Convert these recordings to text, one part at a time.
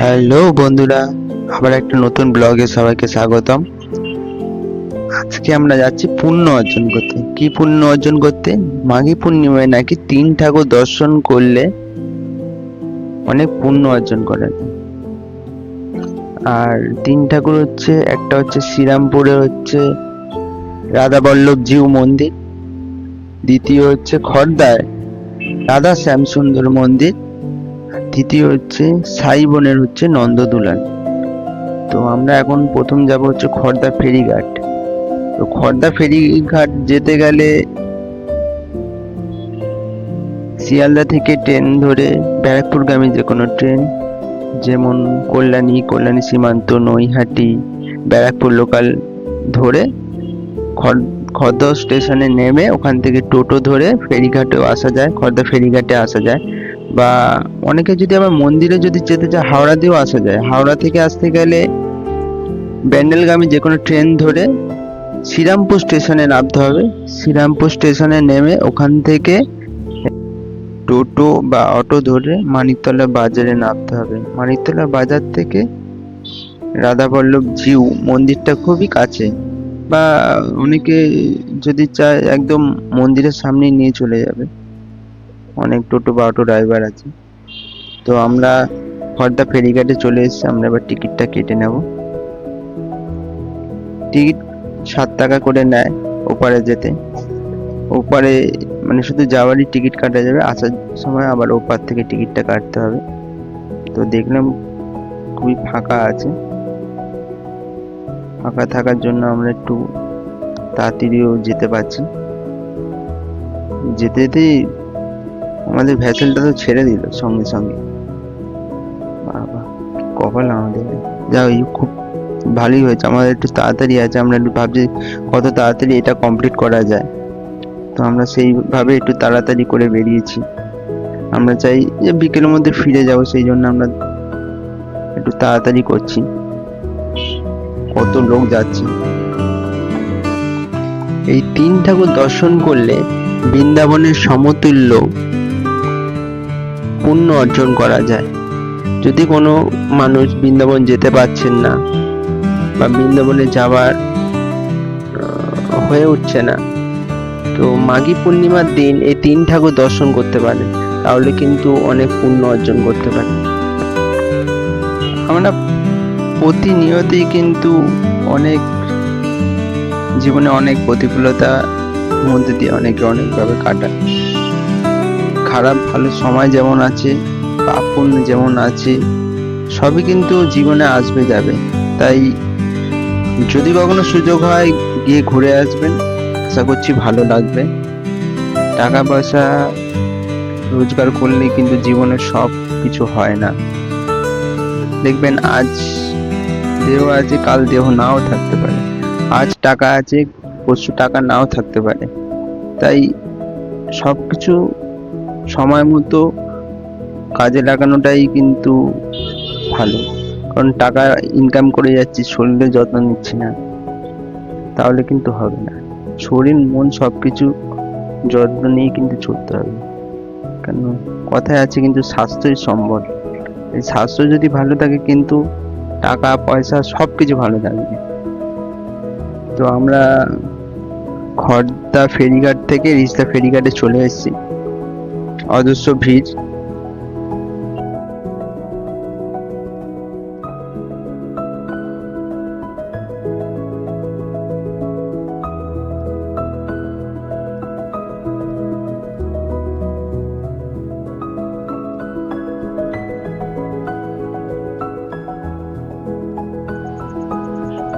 Hello বন্ধুরা, আবার একটা নতুন ব্লগে সবাইকে স্বাগতম। আজকে আমরা যাচ্ছি পুণ্য অর্জন করতে। কি পুণ্য অর্জন করতে? মাঘী পূর্ণিমায় নাকি তিন ঠাকুর দর্শন করলে অনেক পুণ্য অর্জন করা যায় আর তিন ঠাকুর হচ্ছে, একটা হচ্ছে শ্রীরামপুরে হচ্ছে রাধা বল্লভ জিউ মন্দির, দ্বিতীয় হচ্ছে খর্দায় রাধা শ্যামসুন্দর মন্দির তৃতীয় হচ্ছে সাই বোনের হচ্ছে নন্দদুলান। তো আমরা এখন প্রথম যাব হচ্ছে খড়দা ফেরিঘাট। তো খড়দা ফেরিঘাট যেতে গেলে শিয়ালদা থেকে ট্রেন ধরে ব্যারাকপুরগামী যে কোনো ট্রেন, যেমন কল্যাণী কল্যাণী সীমান্ত, নৈহাটি, ব্যারাকপুর লোকাল ধরে খড়দা স্টেশনে নেমে ওখান থেকে টোটো ধরে ফেরিঘাটেও আসা যায়, খর্দা ফেরিঘাটে আসা যায়। বা অনেকে যদি আবার মন্দিরে যদি যেতে চায়, হাওড়া দিয়েও আসা যায়। হাওড়া থেকে আসতে গেলে ব্যান্ডেলগামী যে কোনো ট্রেন ধরে শ্রীরামপুর স্টেশনে নামতে হবে। শ্রীরামপুর স্টেশনে নেমে ওখান থেকে টোটো বা অটো ধরে মানিকতলা বাজারে নামতে হবে। মানিকতলা বাজার থেকে রাধাবল্লভ জিউ মন্দিরটা খুবই কাছে। বা অনেকে যদি চায়, একদম মন্দিরের সামনেই নিয়ে চলে যাবে। অনেক টোটো বা অটো ড্রাইভার আছে। তো আমরা খর্দা ফেরিঘাটে চলে এসেছি, আমরা এবার টিকিটটা কেটে নেব। টিকিট সাত টাকা করে নেয় ওপারে যেতে। ওপারে মানে শুধু যাওয়ারই টিকিট কাটা যাবে, আসার সময় আবার ওপার থেকে টিকিটটা কাটতে হবে। তো দেখলাম খুবই ফাঁকা আছে। ফাঁকা থাকার জন্য আমরা একটু তাড়াতাড়িও যেতে পারছি। যেতে যেতেই আমাদের ভ্যাসেলটা তো ছেড়ে দিল সঙ্গে সঙ্গে। বাবা, কপাল আমাদের। যা ওই খুব ভালোই হয়েছে। আমাদের একটু তাড়াতাড়ি আছে। আমরা একটু ভাবছি কত তাড়াতাড়ি এটা কমপ্লিট করা যায়। তো আমরা সেইভাবে একটু তাড়াতাড়ি করে বেরিয়েছি। আমরা চাই যে বিকেলের মধ্যে ফিরে যাব, সেই জন্য আমরা একটু তাড়াতাড়ি করছি। কত লোক যাচ্ছে। এই তিন ঠাকুর দর্শন করলে বৃন্দাবনের সমতুল্য পুণ্য অর্জন করা যায়। যদি কোনো মানুষ বৃন্দাবন যেতে পারছেন না বা বৃন্দাবনে যাওয়ার হয়ে উঠছে না, তো মাঘী পূর্ণিমার দিন এই তিন ঠাকুর দর্শন করতে পারেন। তাহলে কিন্তু অনেক পুণ্য অর্জন করতে পারেন। আমরা প্রতিনিয়তই কিন্তু অনেক জীবনে অনেক প্রতিকূলতা মধ্যে দিয়ে অনেকে অনেকভাবে কাটায় খারাপ ভালো সময় যেমন আছে, পাপ যেমন আছে, সবই কিন্তু জীবনে আসবে যাবে। তাই যদি কখনো সুযোগ হয়, গিয়ে ঘুরে আসবেন। আশা করছি ভালো লাগবে। টাকা পয়সা রোজগার করলে কিন্তু জীবনে সব কিছু হয় না। দেখবেন আজ দেহ আছে, কাল দেহ নাও থাকতে পারে। আজ টাকা আছে, পরশু টাকা নাও থাকতে পারে। তাই সব কিছু সময় মতো কাজে লাগানোটাই কিন্তু ভালো। কারণ টাকা ইনকাম করে যাচ্ছি, শরীরের যত্ন নিচ্ছি না, তাহলে কিন্তু হবে না। শরীর, মন সব কিছু যত্ন নিয়ে কিন্তু চলতে হবে। কেন? কথায় আছে কিন্তু স্বাস্থ্যই সম্বল। এই স্বাস্থ্য যদি ভালো থাকে কিন্তু টাকা, পয়সা সব কিছু ভালো থাকবে। তো আমরা খড়দা ফেরিঘাট থেকে রিস্তা ফেরিঘাটে চলে এসেছি। অজস্র ভিড়।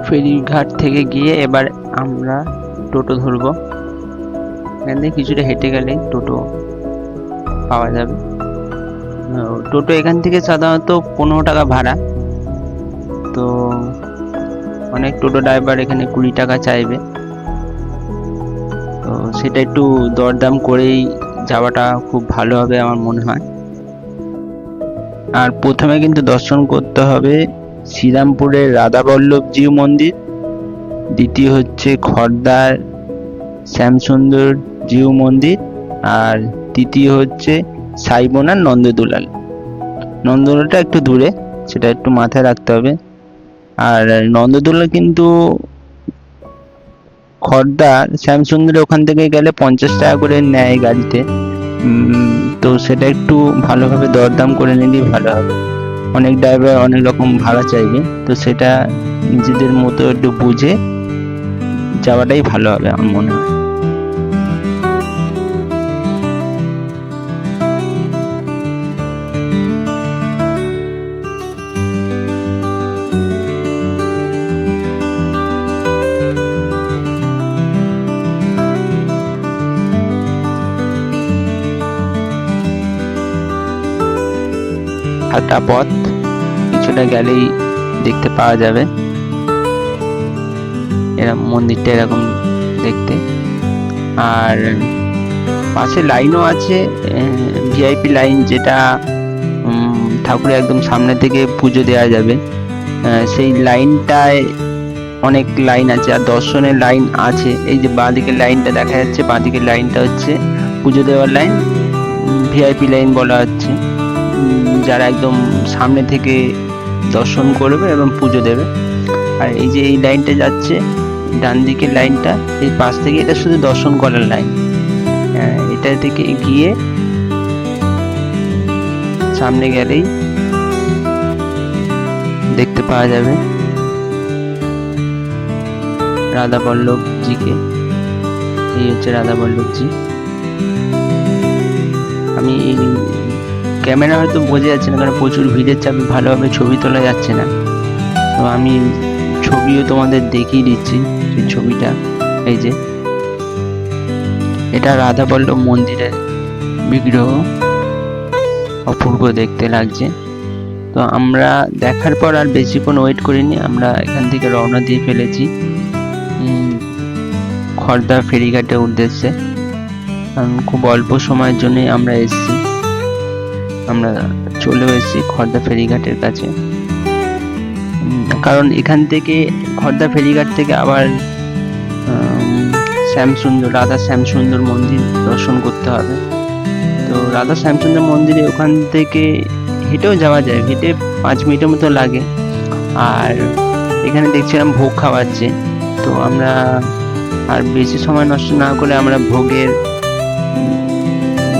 ফেরিঘাট থেকে গিয়ে এবার আমরা টোটো ধরবো। এখান থেকে কিছুটা হেঁটে গেলে টোটো পাওয়া যাবে। টোটো এখান থেকে সাধারণত পনেরো টাকা ভাড়া। তো অনেক টোটো ড্রাইভার এখানে কুড়ি টাকা চাইবে। তো সেটা একটু দরদাম করেই যাওয়াটা খুব ভালো হবে আমার মনে হয়। আর প্রথমে কিন্তু দর্শন করতে হবে শ্রীরামপুরের রাধাবল্লভজিউ মন্দির। দ্বিতীয় হচ্ছে খর্দার শ্যামসুন্দর জিউ মন্দির। আর তৃতীয় হচ্ছে সাইবন আর নন্দদুলাল। নন্দদোলাটা একটু দূরে, সেটা একটু মাথায় রাখতে হবে। আর নন্দদোলা কিন্তু খড়দা শ্যামসুন্দরের ওখান থেকে গেলে পঞ্চাশ টাকা করে নেয় গাড়িতে। তো সেটা একটু ভালোভাবে দরদাম করে নিলেই ভালো হবে। অনেক ড্রাইভার অনেক রকম ভাড়া চাইবে, তো সেটা নিজেদের মতো একটু বুঝে যাওয়াটাই ভালো হবে আমার মনে হয়। হালকা পথ কিছুটা গেলেই দেখতে পাওয়া যাবে। এরকম মন্দিরটা এরকম দেখতে। আর পাশে লাইনও আছে ভিআইপি লাইন যেটা ঠাকুরের একদম সামনে থেকে পুজো দেওয়া যাবে। সেই লাইনটায় অনেক লাইন আছে আর দর্শনের লাইন আছে। এই যে বাঁদিকের লাইনটা দেখা যাচ্ছে, বাঁদিকের লাইনটা হচ্ছে পুজো দেওয়ার লাইন ভিআইপি লাইন বলা হচ্ছে। যারা একদম সামনে থেকে দর্শন করবে এবং পুজো দেবে। আর এই যে এই লাইনটা যাচ্ছে, ডান দিকের লাইনটা, এই পাশ থেকে এটা শুধু দর্শন করার লাইন। এটা থেকে গিয়ে সামনে গেলেই দেখতে পাওয়া যাবে রাধা বল্লভ জিকে এই হচ্ছে রাধা বল্লভজি। আমি ক্যামেরা হয়তো বোঝা যাচ্ছে না, কারণ প্রচুর ভিড়ের চাপে ভালোভাবে ছবি তোলা যাচ্ছে না। তো আমি ছবিও তোমাদের দেখিয়ে দিচ্ছি, সেই ছবিটা। এই যে। এটা রাধা বল্লভ মন্দিরের বিগ্রহ। অপূর্ব দেখতে লাগছে। তো আমরা দেখার পর আর বেশিক্ষণ ওয়েট করিনি, আমরা এখান থেকে রওনা দিয়ে ফেলেছি। খর্দা ফেরিঘাটের উদ্দেশ্যে। কারণ খুব অল্প সময়ের জন্যই আমরা এসেছি। আমরা চলে এসেছি খর্দা ফেরিঘাটের কাছে। কারণ এখান থেকে, খর্দা ফেরিঘাট থেকে আবার শ্যামসুন্দর, রাধা শ্যামসুন্দর মন্দির দর্শন করতে হবে। তো রাধা শ্যামসুন্দর মন্দিরে ওখান থেকে হেঁটেও যাওয়া যায়, হেঁটে পাঁচ মিনিটের মতো লাগে। আর এখানে দেখছিলাম ভোগ খাওয়াচ্ছে। তো আমরা আর বেশি সময় নষ্ট না করে আমরা ভোগের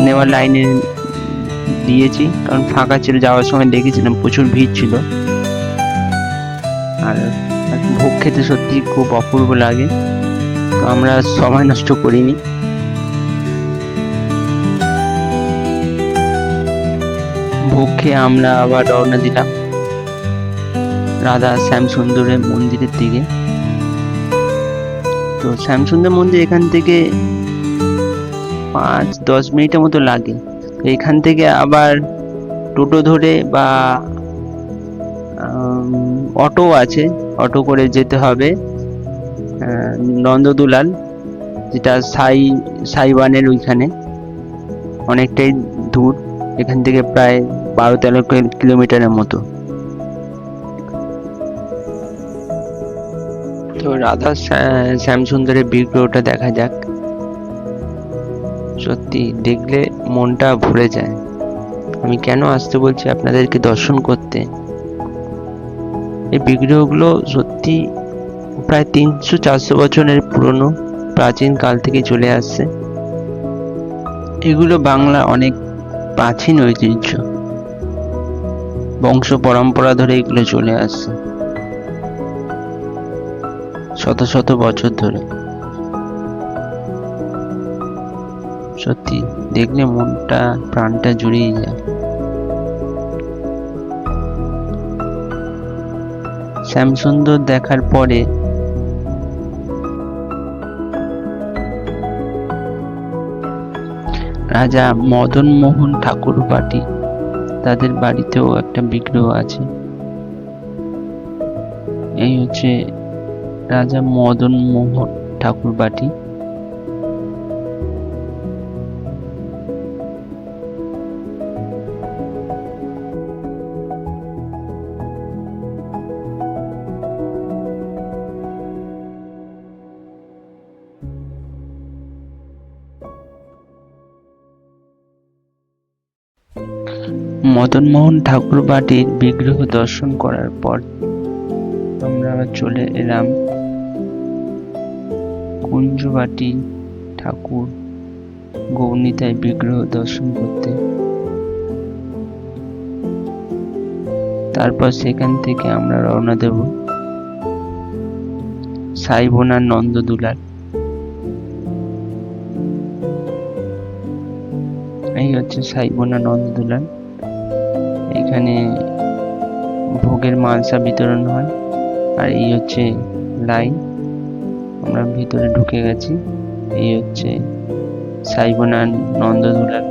নেওয়ার লাইনে দিয়েছি, কারণ ফাঁকা ছিল, যাওয়ার সময় দেখেছিলাম, প্রচুর ভিড় ছিল। আর ভোগ খেতে সত্যি খুব অপূর্ব লাগে, তো আমরা সময় নষ্ট করিনি। ভোগ খেয়ে আমরা আবার রওনা দিলাম রাধা শ্যামসুন্দরের মন্দিরের দিকে। তো শ্যামসুন্দর মন্দির এখান থেকে পাঁচ দশ মিনিটের মতো লাগে। তো এখান থেকে আবার টোটো ধরে বা অটো আছে, অটো করে যেতে হবে নন্দদুলাল, যেটা সাই সাইবানের ওইখানে, অনেকটাই দূর, এখান থেকে প্রায় বারো তেরো কিলোমিটারের মতো। তো রাধা শ্যা- শ্যামসুন্দরের বিগ্রহটা দেখা যাক। সত্যি দেখলে মনটা ভরে যায়। আমি কেন আসতে বলছি আপনাদেরকে দর্শন করতে? এই বিগ্রহগুলো সত্যি প্রায় তিনশো চারশো বছরের পুরনো, প্রাচীন কাল থেকে চলে আসছে। এগুলো বাংলা অনেক প্রাচীন ঐতিহ্য। বংশ পরম্পরা ধরে এগুলো চলে আসছে। শত শত বছর ধরে। সত্যি। দেখলে মনটা, প্রাণটা জুড়িয়ে যায়। শ্যামসুন্দর দেখার পরে রাজা মদন মোহন ঠাকুর বাটি তাদের বাড়িতেও একটা বিগ্রহ আছে। এই হচ্ছে রাজা মদন মোহন ঠাকুর বাটি মদনমোহন ঠাকুর বাটির বিগ্রহ দর্শন করার পর আমরা চলে এলাম কুঞ্জবাটি ঠাকুর গৌনিতায় বিগ্রহ দর্শন করতে। তারপর সেখান থেকে আমরা রওনা দেব নন্দ দুলাল এই হচ্ছে সাইবোনা নন্দদুলার। এখানে ভোগের মালসা বিতরণ হয়। আর এই হচ্ছে লাইন। আমরা ভিতরে ঢুকে গেছি। এই হচ্ছে সাইবোনা নন্দদুলার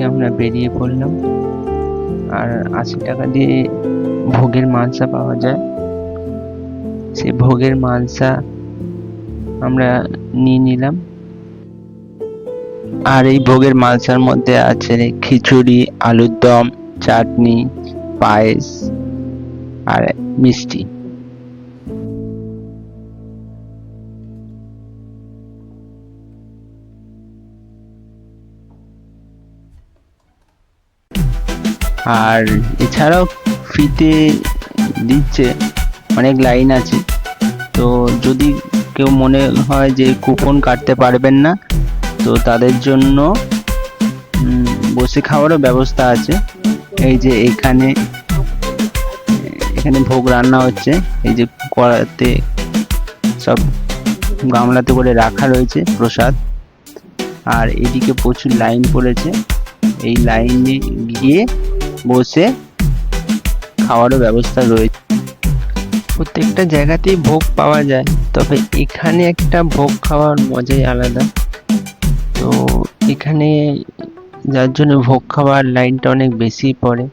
দেখে আমরা বেরিয়ে পড়লাম। আর আশি টাকা দিয়ে ভোগের মালসা পাওয়া যায়। সে ভোগের মালসা আমরা নিয়ে নিলাম। আর এই ভোগের মালসার মধ্যে আছে খিচুড়ি, আলুর দম, চাটনি, পায়েস আর মিষ্টি। আর এছাড়াও ফ্রিতে দিচ্ছে, অনেক লাইন আছে। তো যদি কেউ মনে হয় যে কুপন কাটতে পারবেন না, তো তাদের জন্য বসে খাওয়ারও ব্যবস্থা আছে। এই যে এখানে এখানে ভোগ রান্না হচ্ছে, এই যে কড়াতে সব গামলাতে করে রাখা রয়েছে প্রসাদ। আর এদিকে প্রচুর লাইন পড়েছে। এই লাইনে গিয়ে বসে খাওয়ারও ব্যবস্থা রয়েছে। প্রত্যেকটা জায়গাতেই ভোগ পাওয়া যায়, তবে এখানে একটা ভোগ খাওয়ার মজাই আলাদা। তো এখানে যার জন্য ভোগ খাওয়ার লাইনটা অনেক বেশি পড়ে,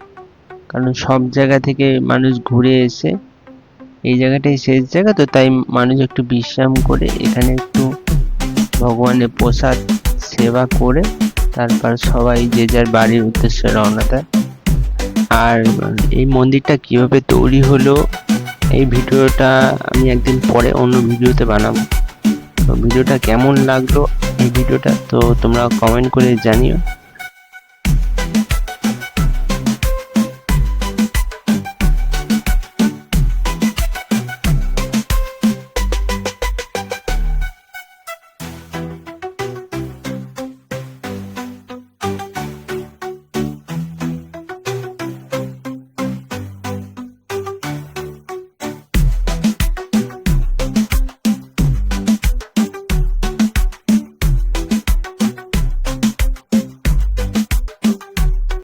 কারণ সব জায়গা থেকে মানুষ ঘুরে এসে, এই জায়গাটাই শেষ জায়গা, তো তাই মানুষ একটু বিশ্রাম করে এখানে একটু ভগবানের প্রসাদ সেবা করে, তারপর সবাই যে যার বাড়ির উদ্দেশ্যে রওনা দেয়। আর, এই মন্দিরটা কীভাবে তৈরি হলো, এই ভিডিওটা আমি একদিন পরে অন্য ভিডিওতে বানাবো। তো ভিডিওটা কেমন লাগল এই ভিডিওটা, তো তোমরা কমেন্ট করে জানিও।